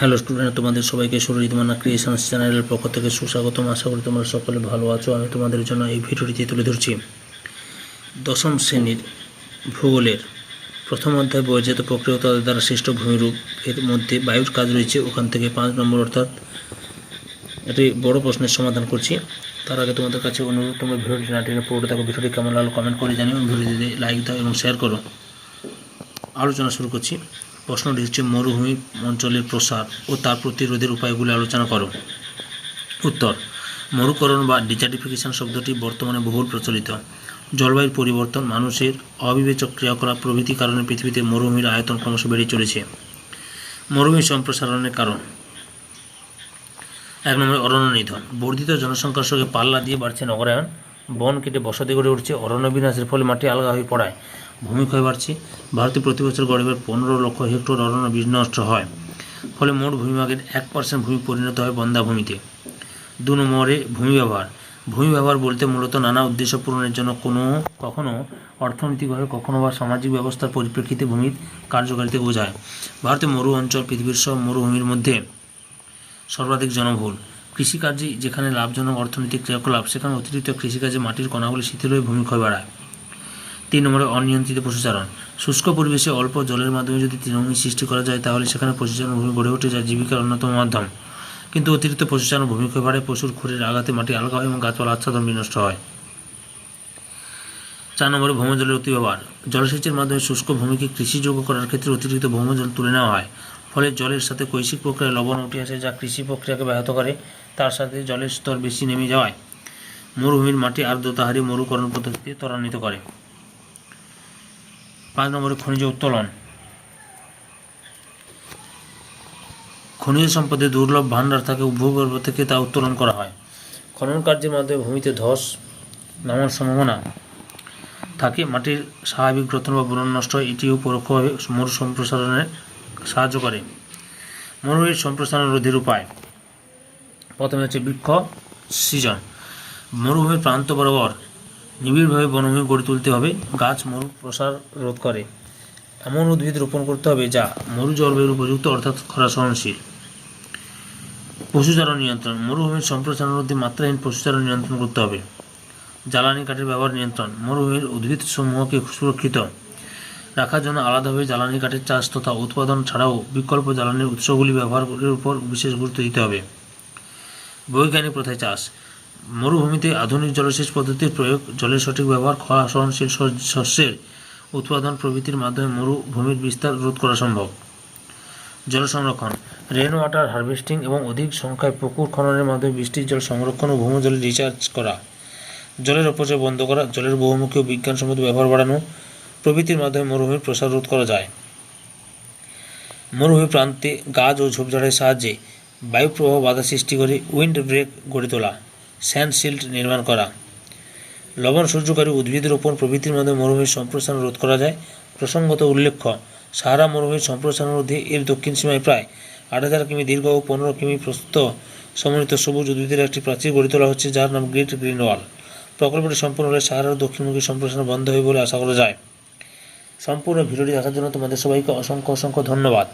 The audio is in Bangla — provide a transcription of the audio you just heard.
হ্যালো স্টুডেন্ট, তোমাদের সবাইকে সুরজিৎমানা ক্রিয়েশনস চ্যানেলের পক্ষ থেকে সুস্বাগতম। আশা করি তোমরা সকলে ভালো আছো। আমি তোমাদের জন্য এই ভিডিওটিতে তুলে ধরছি। দশম শ্রেণির ভূগোলের প্রথম অধ্যায় বর্জিত প্রক্রিয়া দ্বারা সৃষ্ট ভূমিরূপ। এর মধ্যে বায়ুর কাজ রয়েছে। ওখান থেকে পাঁচ নম্বর অর্থাৎ একটি বড় প্রশ্নের সমাধান করছি। তার আগে তোমাদের কাছে অনুরোধ, তোমরা ভিডিওটি না টেনে পুরোটা দেখো। ভিডিওটি কেমন লাগল কমেন্ট করে জানিও। ভিডিওটিতে লাইক দাও এবং শেয়ার করো। আলোচনা শুরু করছি। প্রশ্নটি হচ্ছে মরুভূমি অঞ্চলের প্রসার ও তার প্রতিরোধের উপায়গুলি আলোচনা করো। উত্তর, মরুকরণ বা ডিজার্টিফিকেশন শব্দটি বর্তমানে বহুল প্রচলিত। জলবায়ুর পরিবর্তন মানুষের অবিবেচক ক্রিয়াকলাপ প্রভৃতি কারণে পৃথিবীতে মরুভূমির আয়তন ক্রমশ বেড়ে চলেছে। মরুভূমি সম্প্রসারণের কারণ। এক নম্বরে অরণ্য নিধন বর্ধিত জনসংখ্যার সঙ্গে পাল্লা দিয়ে বাড়ছে নগরায়ন বন কেটে বসতি গড়ে উঠছে। অরণ্য বিনাশের ফলে মাটি আলগা হয়ে পড়ায়। ভূমিক্ষয় বাড়ছে। ভারতে প্রতি বছর গড়ে পনেরো লক্ষ হেক্টর অরণ্য বিনষ্ট হয়। ফলে মোট ভূমিভাগের এক পার্সেন্ট ভূমি পরিণত হয় বন্ধাভূমিতে। দু নম্বরে ভূমি ব্যবহার। ভূমি ব্যবহার বলতে মূলত নানা উদ্দেশ্য পূরণের জন্য কোনো, কখনো অর্থনৈতিকভাবে, কখনো বা সামাজিক ব্যবস্থার পরিপ্রেক্ষিতে ভূমির কার্যকারিতা বোঝায়। ভারতে মরু অঞ্চল পৃথিবীর সব মরুভূমির মধ্যে সর্বাধিক জনবহুল। কৃষিকাজে যেখানে লাভজনক অর্থনৈতিক ক্রিয়াকলাপ, সেখানে অতিরিক্ত কৃষিকাজে মাটির কণাগুলি শিথিল হয়ে ভূমিক্ষয় বাড়ায়। তিন নম্বরে অনিয়ন্ত্রিত পশুচারণ। শুষ্ক পরিবেশে অল্প জলের মাধ্যমে যদি তৃণভূমি সৃষ্টি করা যায়, তাহলে সেখানে পশুচারণ ভূমি গড়ে ওঠে, যা জীবিকার অন্যতম মাধ্যম। কিন্তু অতিরিক্ত পশুচারণ ভূমিক্ষয় বাড়ে পশুর খুরের আঘাতে মাটি আলগা হয় এবং গাছপালা আচ্ছাদন বিনষ্ট হয়। চার নম্বরে ভৌমজলের অতিব্যবহার। জলসেচের মাধ্যমে শুষ্ক ভূমিকে কৃষিযোগ্য করার ক্ষেত্রে অতিরিক্ত ভৌমজল তুলে নেওয়া হয়। ফলে জলের সাথে কৈশিক প্রক্রিয়ায় লবণ উঠে আসে, যা কৃষি প্রক্রিয়াকে ব্যাহত করে। তার সাথে জলের স্তর বেশি নেমে যাওয়ায় মরুভূমির মাটি আর্দ্রতা হারিয়ে মরুকরণ পদ্ধতিতে ত্বরান্বিত করে। পাঁচ নম্বরে খনিজ উত্তোলন। খনিজ সম্পদে দুর্লভ ভাণ্ডার থাকে, ভূগর্ভ থেকে তা উত্তোলন করা হয়। খনন কার্যের মাধ্যমে ভূমিতে ধস নামার সম্ভাবনা থাকে, মাটির স্বাভাবিক গ্রথন বা বুনন নষ্ট হয়, এটিও পরোক্ষভাবে মরু সম্প্রসারণে সাহায্য করে। মরুভূমির সম্প্রসারণ রোধের উপায়। প্রথমে হচ্ছে বৃক্ষ সৃজন। মরুভূমির প্রান্ত বরাবর নিবিড়ভাবে বনভূমি গড়ে তুলতে হবে। গাছ, মরু, প্রসার রোধ করে। এমন উদ্ভিদ রোপণ করতে হবে যা মরু জলবায়ুর উপযুক্ত, অর্থাৎ খরা সহনশীল। পশুচারণ নিয়ন্ত্রণ। মরুভূমির সম্প্রসারণ রোধে মাত্রাহীন পশুচারণ নিয়ন্ত্রণ করতে হবে। জ্বালানি কাঠের ব্যবহার নিয়ন্ত্রণ। মরুভূমির উদ্ভিদ সমূহকে সুরক্ষিত রাখার জন্য আলাদাভাবে জ্বালানি কাঠের চাষ তথা উৎপাদন ছাড়াও বিকল্প জ্বালানির উৎসগুলি ব্যবহারের উপর বিশেষ গুরুত্ব দিতে হবে। বৈজ্ঞানিক প্রথায় চাষ। মরুভূমিতে আধুনিক জলসেচ পদ্ধতির প্রয়োগ, জলের সঠিক ব্যবহার, খরা, সহনশীল শস্যের উৎপাদন প্রভৃতির মাধ্যমে মরুভূমির বিস্তার রোধ করা সম্ভব। জল সংরক্ষণ রেন ওয়াটার হারভেস্টিং এবং অধিক সংখ্যায় পুকুর খননের মাধ্যমে বৃষ্টির জল সংরক্ষণ ও ভূমজলে রিচার্জ করা। জলের অপচয় বন্ধ করা, জলের বহুমুখী ও বিজ্ঞানসম্মত ব্যবহার বাড়ানো প্রভৃতির মাধ্যমে মরুভূমির প্রসার রোধ করা যায়। মরুভূমি প্রান্তে গাছ ও ঝোপঝাড়ের সাহায্যে বায়ু প্রবাহ বাধা সৃষ্টি করে উইন্ড ব্রেক গড়ে তোলা। স্যান্ড শিল্ড নির্মাণ করা। লবণ সূর্যকারী উদ্ভিদ রোপণ প্রভৃতির মাধ্যমে মরুভূমির সম্প্রসারণ রোধ করা যায়। প্রসঙ্গত উল্লেখ্য সাহারা মরুভূমির সম্প্রসারণ রোধে এর দক্ষিণ সীমায় প্রায় আট হাজার কিমি দীর্ঘ ও পনেরো কিমি প্রস্তুত সমন্বিত সবুজ উদ্ভিদের একটি প্রাচীর গড়ে তোলা হচ্ছে, যার নাম গ্রেট গ্রিন ওয়াল। প্রকল্পটি সম্পূর্ণ হলে সাহারার দক্ষিণমুখী সম্প্রসারণ বন্ধ হবে বলে আশা করা যায়। সম্পূর্ণ ভিডিওটি দেখার জন্য তোমাদের সবাইকে অসংখ্য অসংখ্য ধন্যবাদ।